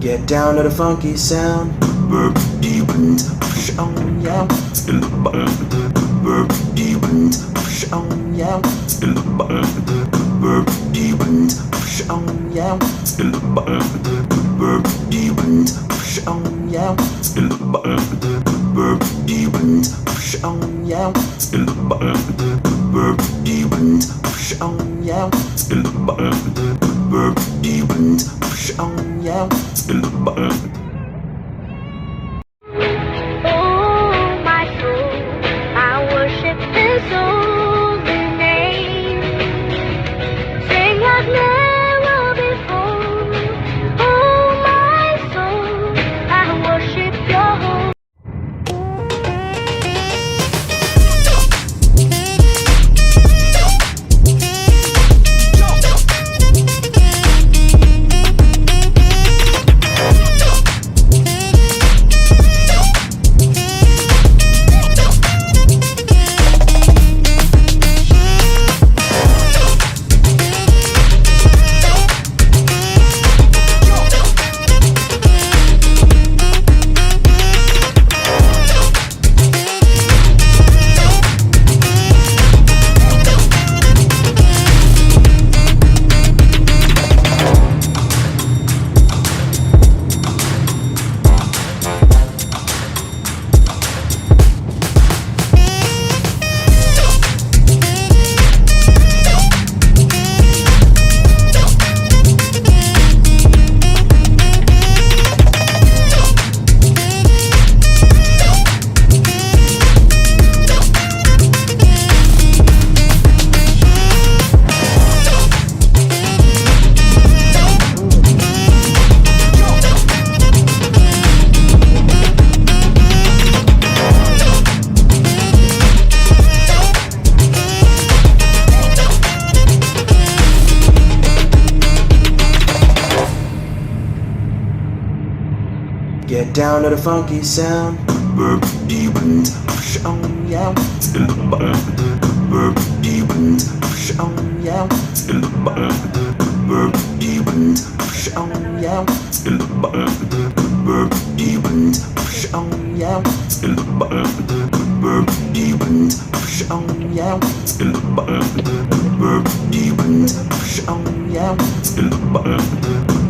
Get down to the funky sound. Push on, yeah burp, deep, and push on, yeah. Down to the funky sound.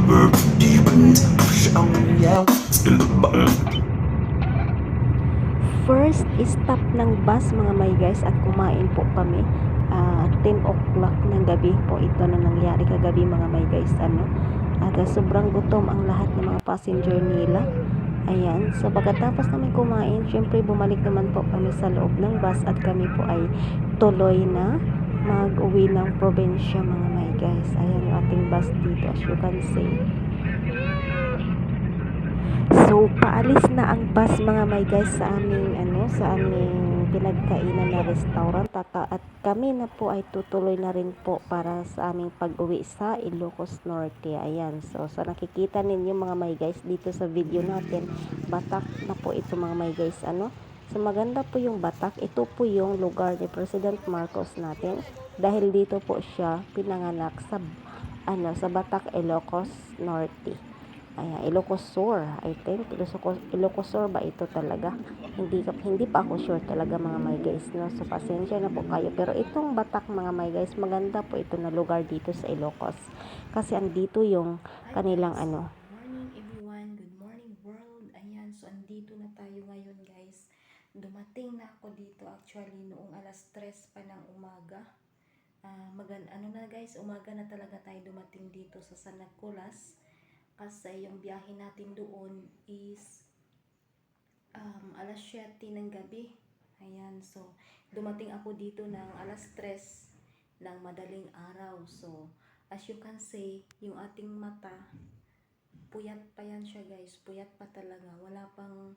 Burp, dee, boom, push on, yeah. In the band. Burp, dee, boom, push on, yeah. In the band. Burp, dee, boom, push on, yeah. In the band. Burp, dee, boom, push on, yeah. In the band. Burp, dee, boom, push on, yeah. In the band. Burp, dee, boom, push on, yeah. In the band. Burp, dee, boom, push on, yeah. In the band. First stop ng bus mga may guys at kumain po kami. Ah, 10 o'clock ng gabi po ito na nangyari kagabi mga may guys ano. At ah, sobrang gutom ang lahat ng mga passenger nila. Ayan, so pagkatapos namin kumain, syempre bumalik naman po kami sa loob ng bus at kami po ay tuloy na mag-uwi ng probinsya mga guys. Ayan yung ating bus dito as you can see. So, paalis na ang bus mga may guys sa aming ano, sa aming pinagkainan na restaurant Taka, at kami na po ay tutuloy na rin po para sa aming pag-uwi sa Ilocos Norte. Ayan. So, sa nakikita ninyo mga may guys dito sa video natin, Batak na po ito mga may guys. Ano? So, maganda po yung Batak. Ito po yung lugar ni President Marcos natin dahil dito po siya pinanganak sa ano sa Batak, Ilocos Norte. Ayan, Ilocosur, I think. Ilocos, Ilocosur ba ito talaga? Hindi, hindi pa ako sure talaga mga my guys, no? So, pasensya na po kayo. Pero itong batak mga my guys, maganda po ito na lugar dito sa Ilocos. Kasi andito yung kanilang ano, morning everyone. Good morning world. Ayan, so andito na tayo ngayon guys. Dumating na ako dito actually noong alas 3 pa ng umaga. Ah, magan ano na guys, umaga na talaga tayo dumating dito sa San Nicolas. Kasi yung biyahe natin doon is um, alas 7 ng gabi. Ayan, so dumating ako dito ng alas 3 ng madaling araw. So, as you can see, yung ating mata, puyat pa yan siya guys. Puyat pa talaga. Wala pang,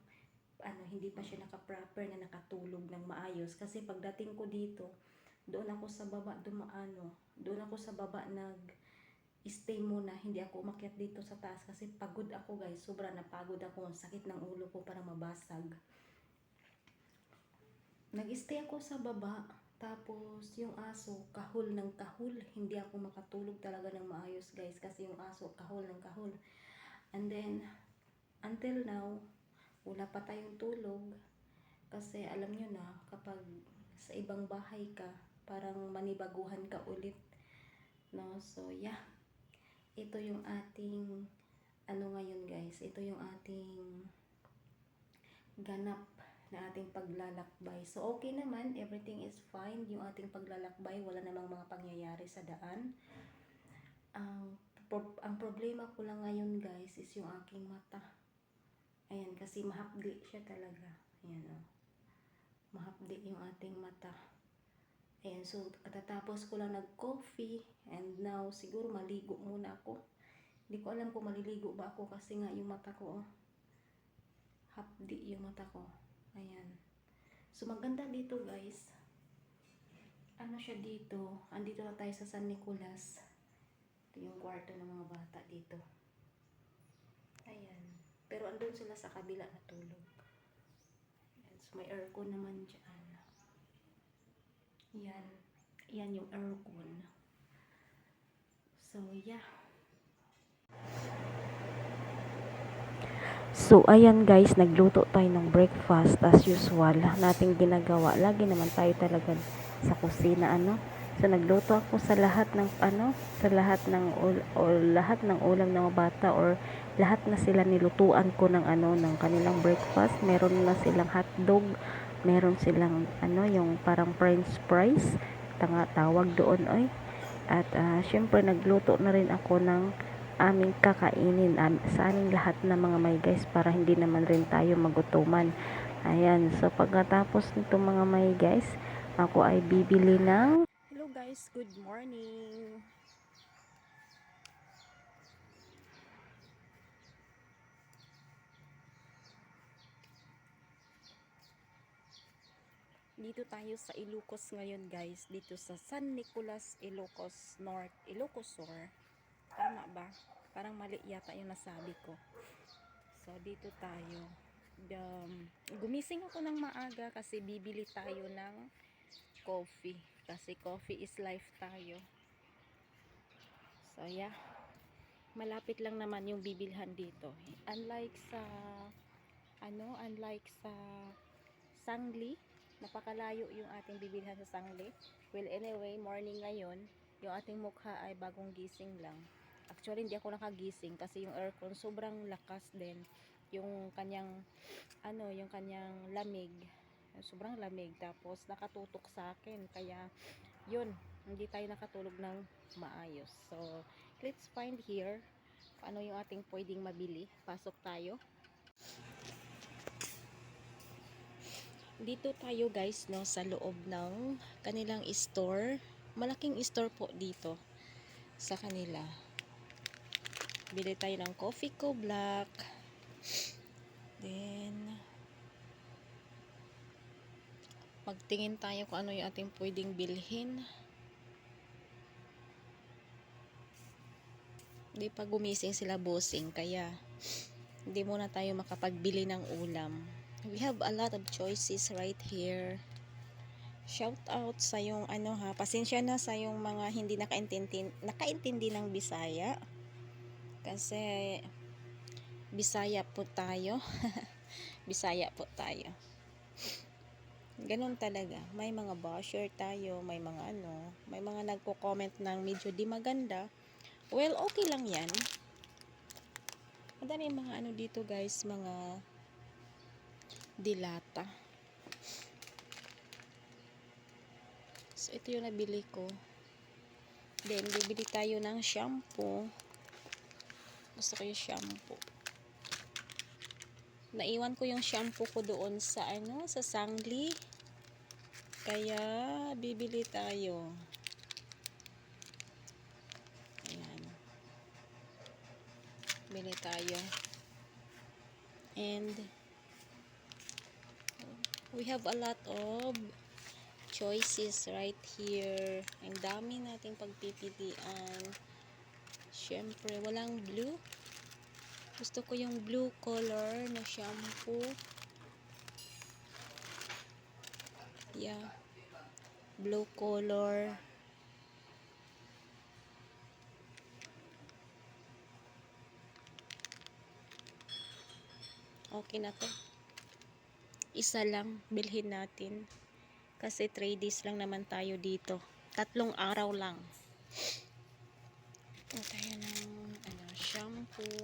ano, hindi pa siya naka-proper na nakatulog ng maayos. Kasi pagdating ko dito, doon ako sa baba dumaano. Doon ako sa baba nag stay muna. Hindi ako umakyat dito sa taas kasi pagod ako guys. Sobra napagod ako. Ang sakit ng ulo ko para mabasag. Nag-stay ako sa baba. Tapos, yung aso, kahul ng kahul. Hindi ako makatulog talaga ng maayos, guys. Kasi yung aso, kahul ng kahul. And then, until now, wala pa tayong tulog. Kasi alam nyo na, kapag sa ibang bahay ka, parang manibaguhan ka ulit. No? So, yeah. Ito yung ating, ano ngayon guys, ito yung ating ganap na ating paglalakbay. So, okay naman. Everything is fine. Yung ating paglalakbay, wala namang mga pangyayari sa daan. Ang, pro- ang problema ko lang ngayon, guys, is yung aking mata. Ayan, kasi mahapdi siya talaga. Ayan, oh. Mahapdi yung ating mata. Ayan, so, katatapos ko lang nag-coffee. And now, siguro maligo muna ako. Hindi ko alam kung maliligo ba ako kasi nga yung mata ko, oh hapdi yung mata ko. Ayan. So, maganda dito, guys. Ano siya dito? Andito na tayo sa San Nicolas. Ito yung kwarto ng mga bata dito. Ayan. Pero andun sila sa kabila natulog. Ayan. So, may aircon naman dyan. Yan. Yan yung aircon. So, yeah. So, ayan guys, nagluto tayo ng breakfast as usual. Nating ginagawa. Lagi naman tayo talaga sa kusina, ano. So, nagluto ako sa lahat ng, ano, sa lahat ng, ul- o lahat ng ulam ng bata or lahat na sila nilutuan ko ng, ano, ng kanilang breakfast. Meron na silang hotdog, meron silang, ano, yung parang french fries, tanga, tawag doon, oy. At, ah, syempre, nagluto na rin ako ng aming kakainin am, sa aming lahat ng mga may guys para hindi naman rin tayo magutuman. Ayan, so pagkatapos nito mga may guys, ako ay bibili ng Hello guys, good morning. Dito tayo sa Ilocos ngayon guys, dito sa San Nicolas, Ilocos North, Ilocos Sur. Tama ba? Parang mali yata yung nasabi ko. So, dito tayo. Um, gumising ako ng maaga kasi bibili tayo ng coffee. Kasi coffee is life tayo. So, yeah. Malapit lang naman yung bibilhan dito. Unlike sa ano, unlike sa Sangli, napakalayo yung ating bibilhan sa Sangli. Well, anyway, morning ngayon, yung ating mukha ay bagong gising lang. Actually, hindi ako nakagising kasi yung aircon sobrang lakas din. Yung kanyang, ano, yung kanyang lamig, sobrang lamig. Tapos, nakatutok sa akin. Kaya, yun, hindi tayo nakatulog ng maayos. So, let's find here ano yung ating pwedeng mabili. Pasok tayo. Dito tayo guys, no, sa loob ng kanilang store. Malaking store po dito sa kanila. Bili tayo ng coffee ko black. Then, magtingin tayo kung ano yung ating pwedeng bilhin. Hindi pa gumising sila bossing, kaya hindi muna tayo makapagbili ng ulam. We have a lot of choices right here. Shout out sa yung ano ha, pasensya na sa yung mga hindi nakaintindi, nakaintindi ng Bisaya. Kasi Bisaya po tayo. Bisaya po tayo. Ganun talaga. May mga basher tayo, may mga ano, may mga nagko-comment ng medyo di maganda. Well, okay lang yan. Madami mga ano dito guys, mga dilata. So, ito yung nabili ko. Then, bibili tayo ng shampoo. Gusto ko yung shampoo. Naiwan ko yung shampoo ko doon sa ano, sa Sangli. Kaya, bibili tayo. Ayan. Bili tayo. And, we have a lot of choices right here. Ang dami nating pagpipilian. Siyempre, walang blue. Gusto ko yung blue color na shampoo. Yeah. Blue color. Okay na to. Isa lang bilhin natin. Kasi 3 days lang naman tayo dito. Tatlong araw lang. Tayo ng ano, shampoo,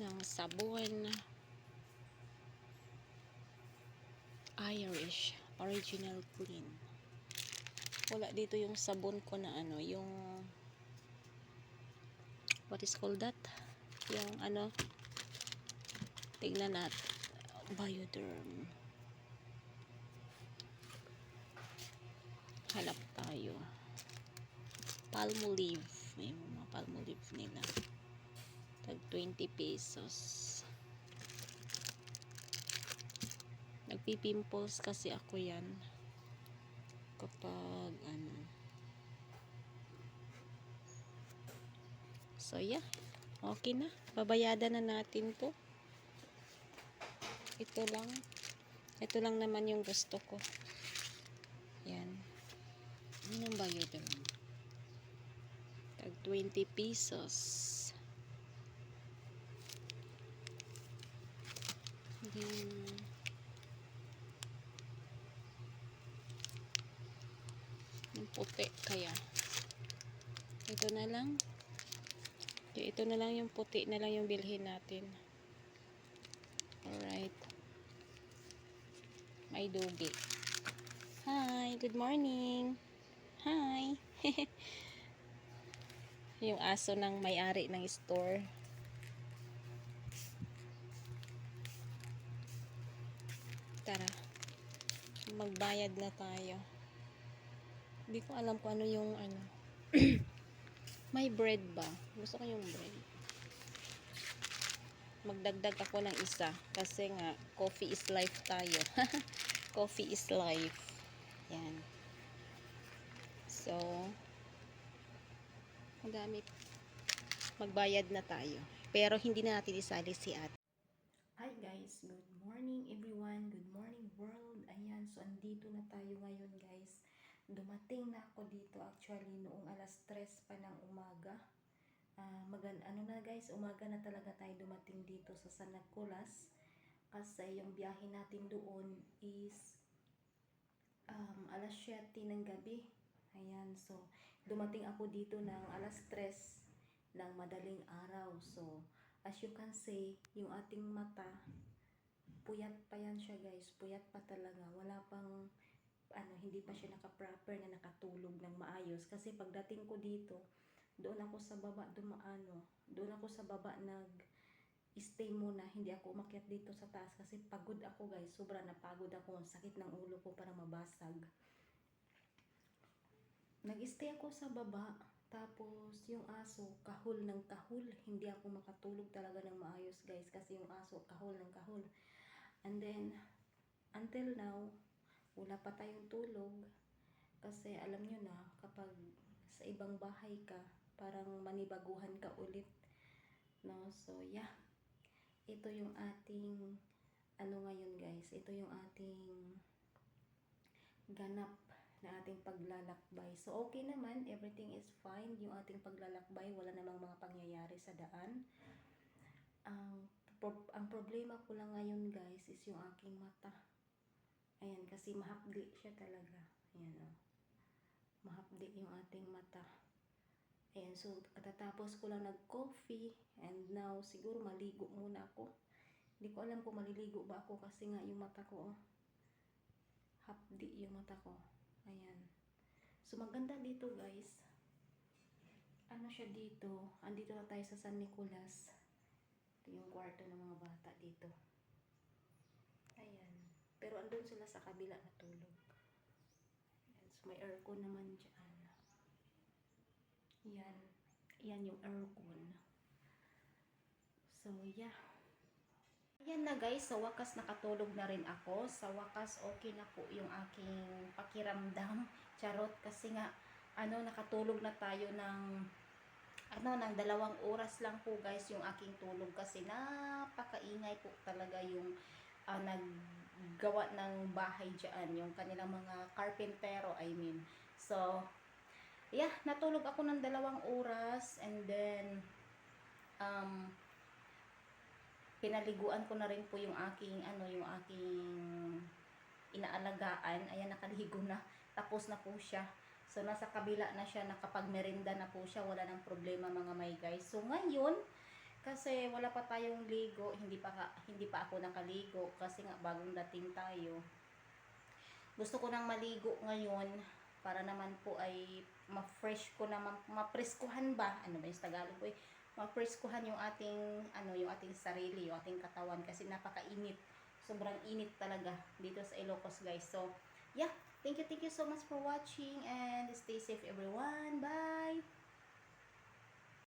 ng sabon, Irish Original Clean. Wala dito yung sabon ko na ano, yung what is called that? Yung ano, tignan natin. Bioderm. Hanap tayo. Palmolive. May mga palmolive nila. Tag 20 pesos. Nagpipimples kasi ako yan. Kapag ano. So yeah. Okay na. Babayadan na natin to. Ito lang. Ito lang naman yung gusto ko. Yan. Anong bayad naman? Tag 20 pesos. Then, yung puti kaya. Ito na lang. Ito na lang yung puti na lang yung bilhin natin. May dugi. Hi, good morning. Hi. yung aso ng may-ari ng store. Tara. Magbayad na tayo. Hindi ko alam kung ano yung ano. may bread ba? Gusto ko yung bread. Magdagdag ako ng isa kasi nga coffee is life tayo. coffee is life. Yan. So, ang dami. Magbayad na tayo. Pero hindi na natin isali si ate. Hi guys, good morning everyone, good morning world. Ayan, so andito na tayo ngayon guys. Dumating na ako dito actually noong alas 3 pa ng umaga. Ah, magan ano na guys, umaga na talaga tayo dumating dito sa San Nicolas. Kasi yung biyahe natin doon is um, alas 7 ng gabi. Ayan, so dumating ako dito ng alas 3 ng madaling araw. So, as you can see, yung ating mata, puyat pa yan siya guys. Puyat pa talaga. Wala pang, ano, hindi pa siya naka-proper na nakatulog ng maayos. Kasi pagdating ko dito, doon ako sa baba dumaano. Doon ako sa baba nag stay muna. Hindi ako umakyat dito sa taas kasi pagod ako guys. Sobra napagod ako. Ang sakit ng ulo ko para mabasag. Nag-stay ako sa baba. Tapos, yung aso, kahul ng kahul. Hindi ako makatulog talaga ng maayos, guys. Kasi yung aso, kahul ng kahul. And then, until now, wala pa tayong tulog. Kasi alam nyo na, kapag sa ibang bahay ka, parang manibaguhan ka ulit. No? So, yeah. Ito yung ating, ano ngayon, guys. Ito yung ating ganap na ating paglalakbay. So, okay naman. Everything is fine. Yung ating paglalakbay, wala namang mga pangyayari sa daan. Ang, pro- ang problema ko lang ngayon, guys, is yung aking mata. Ayan, kasi mahapdi siya talaga. Ayan, oh. Mahapdi yung ating mata. Ayan, so, katatapos ko lang nag-coffee. And now, siguro maligo muna ako. Hindi ko alam kung maliligo ba ako kasi nga yung mata ko, oh. Hapdi yung mata ko. Ayan. So, maganda dito, guys. Ano siya dito? Andito na tayo sa San Nicolas. Ito yung kwarto ng mga bata dito. Ayan. Pero andun sila sa kabila na tulog. Ayan. So, may aircon naman dyan. Yan. Yan yung aircon. So, yeah. Ayan na guys, sa wakas nakatulog na rin ako. Sa wakas okay na po yung aking pakiramdam. Charot kasi nga ano nakatulog na tayo ng ano ng dalawang oras lang po guys yung aking tulog kasi napakaingay po talaga yung ah, naggawa ng bahay diyan, yung kanilang mga carpentero I mean. So yeah, natulog ako ng dalawang oras and then um pinaliguan ko na rin po yung aking ano yung aking inaalagaan. Ayan nakaligo na. Tapos na po siya. So nasa kabila na siya. Nakapagmerinda na po siya. Wala nang problema mga may guys. So ngayon kasi wala pa tayong ligo hindi pa ka, hindi pa ako nakaligo kasi nga bagong dating tayo. Gusto ko nang maligo ngayon para naman po ay ma-fresh ko naman ma-preskuhan ba? Ano ba yung Tagalog ko eh? Ma-preskuhan yung ating ano yung ating sarili yung ating katawan. Kasi napakainit. Sobrang init talaga dito sa Ilocos guys. So yeah. Thank you thank you so much for watching and stay safe everyone. Bye